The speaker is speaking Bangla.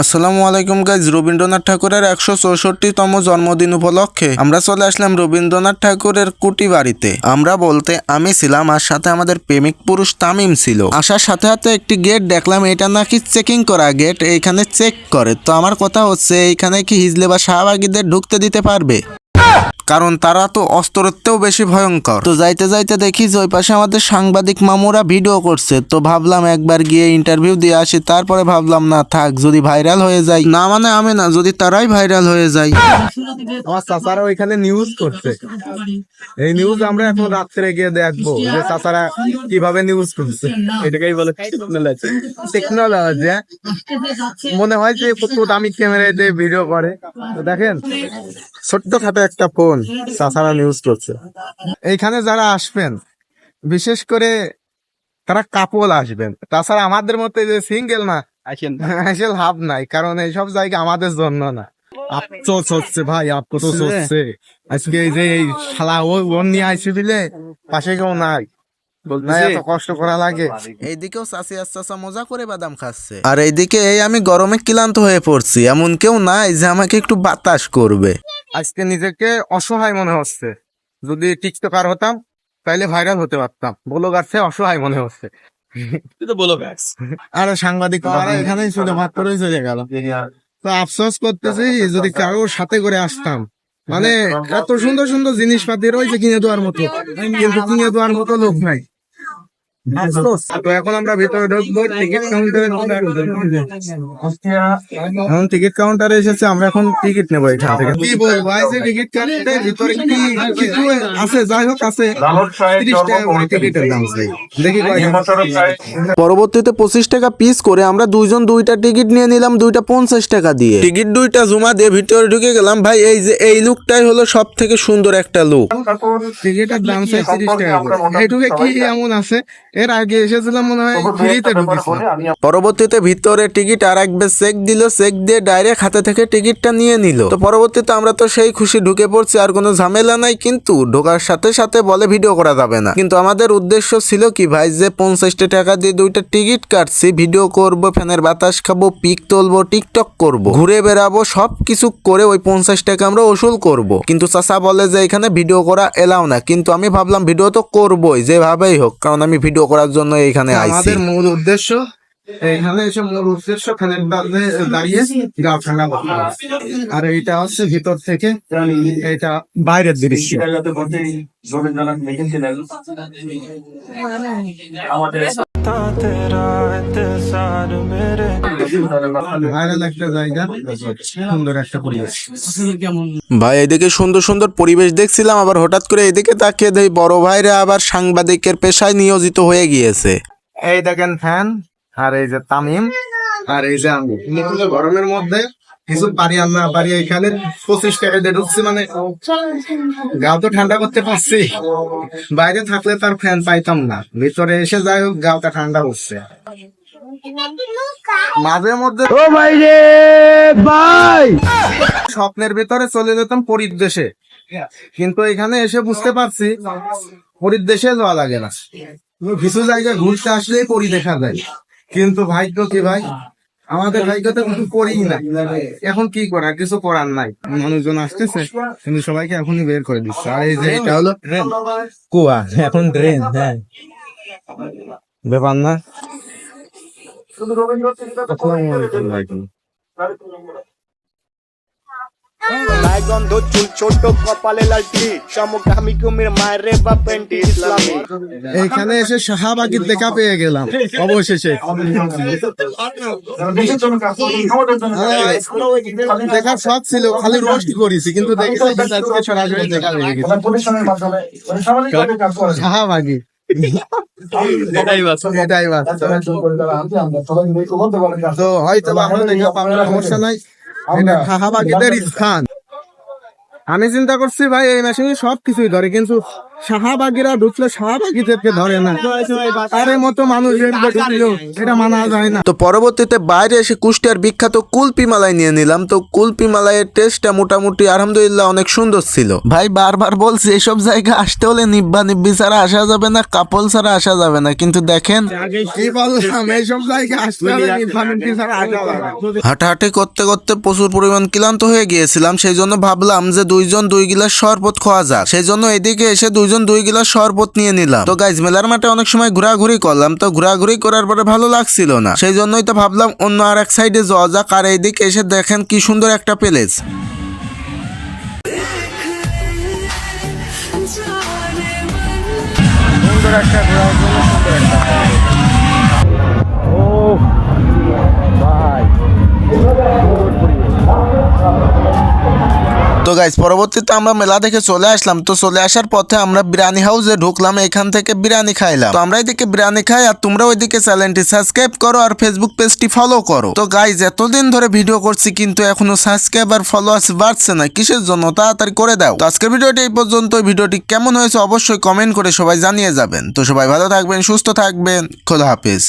আসসালামু আলাইকুম গাইজ, রবীন্দ্রনাথ ঠাকুরের একশো চৌষট্টিতম জন্মদিন উপলক্ষে আমরা চলে আসলাম রবীন্দ্রনাথ ঠাকুরের কুটি বাড়িতে আমরা বলতে আমি ছিলাম আর সাথে আমাদের প্রেমিক পুরুষ তামিম ছিল। আসার সাথে সাথে একটি গেট দেখলাম, এটা নাকি চেকিং করা গেট এইখানে চেক করে। তো আমার কথা হচ্ছে, এইখানে কি হিজলে বা শাহবাগীদের ঢুকতে দিতে পারবে? কারণ তারা তো অস্ত্রতেও বেশি ভয়ঙ্কর। তো যাইতে যাইতে দেখি যে ওই পাশে আমাদের সাংবাদিক মামুরা ভিডিও করছে। তো ভাবলাম একবার গিয়ে ইন্টারভিউ দিয়ে আসি, তারপরে ভাবলাম, না, থাক, যদি ভাইরাল হয়ে যায় না মানে আমি না, যদি তারাই ভাইরাল হয়ে যায় আমার চাচারা ওইখানে নিউজ করছে। এই নিউজ আমরা এখন রাত্রে গিয়ে দেখব যে চাচারা কীভাবে নিউজ করছে। এটাকেই বলে টেকনোলজি টেকনোলজি মনে হয় যে দামি ক্যামেরা দিয়ে ভিডিও করে। দেখেন ছোট্ট খাটো একটা ফোন চাচারা নিউজ করছে। এইখানে যারা আসবেন বিশেষ করে তারা কাপল আসবেন। তাছাড়া আমাদের মধ্যে যে সিঙ্গেল না লাভ নাই কারণ এইসব জায়গা আমাদের জন্য না। আফসোস হচ্ছে ভাই আফসোস হচ্ছে। আজকে এই যে এই শালা ও ওর নিয়ে আইসি দিলে পাশে কেউ নাই। এত কষ্ট করা লাগে। এইদিকেও চাষি মজা করে বাদাম খাচ্ছে। আর এইদিকে এই আমি গরমে ক্লান্ত হয়ে পড়ছি এমন কেউ নাই যে আমাকে একটু বাতাস করবে। আজকে নিজেকে অসহায় মনে হচ্ছে। যদি টিকটকার হতাম তাইলে ভাইরাল হতে পারতাম। ব্লগার গাছে অসহায় মনে হচ্ছে। তুই তো বলো ব্যাস আর সাংবাদিক এখানেই চলে মাত্রই চলে গেল। তো আফসোস করতেছি যদি কারোর সাথে করে আসতাম। মানে এত সুন্দর সুন্দর জিনিসপাতি রয়েছে কিনে দেওয়ার মতো। কিন্তু কিনে দেওয়ার মতো লোক নাই। তো এখন আমরা ভিতরে ঢুকবো টিকিট কাউন্টারে এখন টিকিট কাউন্টারে এসেছে আমরা এখন টিকিট নেব এখান থেকে। কি বলব টিকিট কাউন্টারে ভিতরে কি কিছু আছে? যাই হোক আছে। তিরিশ টাকা টিকিটের দাম চাই দেখি পরবর্তীতে পঁচিশ টাকা পিস করে আমরা দুইজন দুইটা টিকিট নিয়ে নিলাম দুইটা পঞ্চাশ টাকা দিয়ে। টিকিট দুইটা জমা দিয়ে ভিতরে ঢুকে গেলাম ভাই এই যে এই লুকটাই হলো সব থেকে সুন্দর একটা লুক টিকিটের দাম চাই তিরিশ টাকা করে। কি এমন আছে? এর আগে এসেছিলাম মনে হয় ফ্রিতে ঢুকেছিলাম পরবর্তীতে ভিতরে টিকিট আর একবার চেক দিল চেক দিয়ে ডাইরেক্ট হাতে থেকে টিকিটটা নিয়ে নিল। তো পরবর্তীতে আমরা তো সেই খুশি ঢুকে পড়ছি আর কোনো ঝামেলা নাই কিন্তু ঢোকার সাথে সাথে বলে ভিডিও করা যাবে না। কিন্তু আমাদের উদ্দেশ্য ছিল কি ভাই যে পঞ্চাশটা টাকা দিয়ে দুইটা টিকিট কাটছি ভিডিও করব ফ্যানের বাতাস খাব পিক তুলবো টিকটক করব ঘুরে বেড়াবো সব কিছু করে ওই পঞ্চাশ টাকা আমরা ওসুল করব। কিন্তু চাচা বলে যে এখানে ভিডিও করা এলাও না কিন্তু আমি ভাবলাম ভিডিও তো করবোই যেভাবেই হোক কারণ আমি ভিডিও করার জন্য এখানে আইছি আমাদের মূল উদ্দেশ্য এখানে এসে মূল উদ্দেশ্য ফ্যানের দাঁড়িয়ে গা ঠান্ডা আর এইটা হচ্ছে ভিতর থেকে এটা বাইরের দৃশ্য। আমাদের ভাইরাল একটা জায়গা সুন্দর একটা পরিবেশ। ভাই এদিকে সুন্দর সুন্দর পরিবেশ দেখছিলাম আবার হঠাৎ করে এদিকে তাকিয়ে দেই বড় ভাইরা আবার সাংবাদিকের পেশায় নিয়োজিত হয়ে গিয়েছে। এই দেখেন ফ্যান আর এই যে তামিম আর এই যে আমি গরমের মধ্যে কিছু পারি আমরা পারি এখানে পঁচিশ টাকা দিয়ে ঢুকছি মানে গাও তো ঠান্ডা করতে পারছি। বাইরে থাকলে তার ফ্যান পাইতাম না। ভিতরে এসে যাই হোক গাওটা ঠান্ডা হচ্ছে মাঝে মধ্যে ও ভাই রে ভাই! স্বপ্নের ভিতরে চলে যেতাম পরিদেশে কিন্তু এখানে এসে বুঝতে পারছি পরিদেশে যাওয়া লাগে না। কিছু জায়গায় ঘুরতে আসলেই পরি দেখা যায়। কিন্তু ভাগ্য কি ভাই? আমাদের ভাগ্যতে কিছু করি না। এখন কি করার? কিছু করার নাই। মানুষজন আসতেছে কিন্তু সবাইকে এখনই বের করে দিচ্ছে। আর এই যে এটা হলো কুয়া। এখন ড্রেন হ্যাঁ। ব্যাপার না। গায়ে গন্ধ চুল ছোট কপালে লালটি সমকামী কুমির মায়ের বা ইসলামী। এইখানে এসে শাহাবাগির দেখা পেয়ে গেলাম অবশেষে। দেখার শখ ছিল খালি রোস্ট করেছি কিন্তু দেখে আজকে সরাসরি দেখা হয়ে গেছে। শাহাবাগি। তো হয়তো সমস্যা নাই। এটা স্থান। আমি চিন্তা করছি ভাই এই মেশিনে সবকিছুই ধরে কিন্তু শাহবাগীরা ঢুকলে শাহবাগীদেরকে ধরে না। আরে মতো মানুষ এটা মানা যায় না। তো পরবর্তীতে বাইরে এসে কুষ্টিয়ার বিখ্যাত কুলপি মালাই নিয়ে নিলাম। তো কুলপি মালাইয়ের টেস্টটা মোটামুটি আলহামদুলিল্লাহ অনেক সুন্দর ছিল। ভাই বারবার বলছি এসব জায়গা আসতে হলে নিব্বা নিব্বি ছাড়া আসা যাবে না কাপল ছাড়া আসা যাবে না। কিন্তু দেখেন কি বললাম এইসব জায়গায় আসতে হবে নির্বাচনটি ছাড়া আসা যাবে হাঁটাহাঁটি করতে করতে প্রচুর পরিমাণ ক্লান্ত হয়ে গিয়েছিলাম সেই জন্য ভাবলাম যে দুইজন দুই গিলাস শরবত খাওয়া যাক। সেই জন্য এদিকে এসে দুইজন দুই গিলাস শরবত নিয়ে নিলাম। তো গাইজ মেলার মাঠে অনেক সময় ঘোরাঘুরি করলাম, তো ঘোরাঘুরি করার পরে ভালো লাগছিল না। সেই জন্যই তো ভাবলাম অন্য আর এক সাইডে যাওয়া যাক, আর এইদিকে এসে দেখেন কি সুন্দর একটা প্লেস সুন্দর তো গাইজ পরবর্তীতে আমরা মেলা দেখে চলে আসলাম। তো চলে আসার পথে আমরা বিরিয়ানি হাউসে ঢুকলাম, এখান থেকে বিরিয়ানি খাইলাম। তো আমরা এদিকে বিরিয়ানি খাই আর তোমরা ওইদিকে চ্যানেলটি সাবস্ক্রাইব করো আর ফেসবুক পেজটি ফলো করো। তো গাইজ এতদিন ধরে ভিডিও করছি কিন্তু এখনও সাবস্ক্রাইব আর ফলোয়ার্স বাড়ছে না, কিসের জন্য তাড়াতাড়ি করে দাও। তো আজকের ভিডিওটি এই পর্যন্ত ভিডিওটি কেমন হয়েছে অবশ্যই কমেন্ট করে সবাই জানিয়ে যাবেন। তো সবাই ভালো থাকবেন, সুস্থ থাকবেন। খোদা হাফেজ।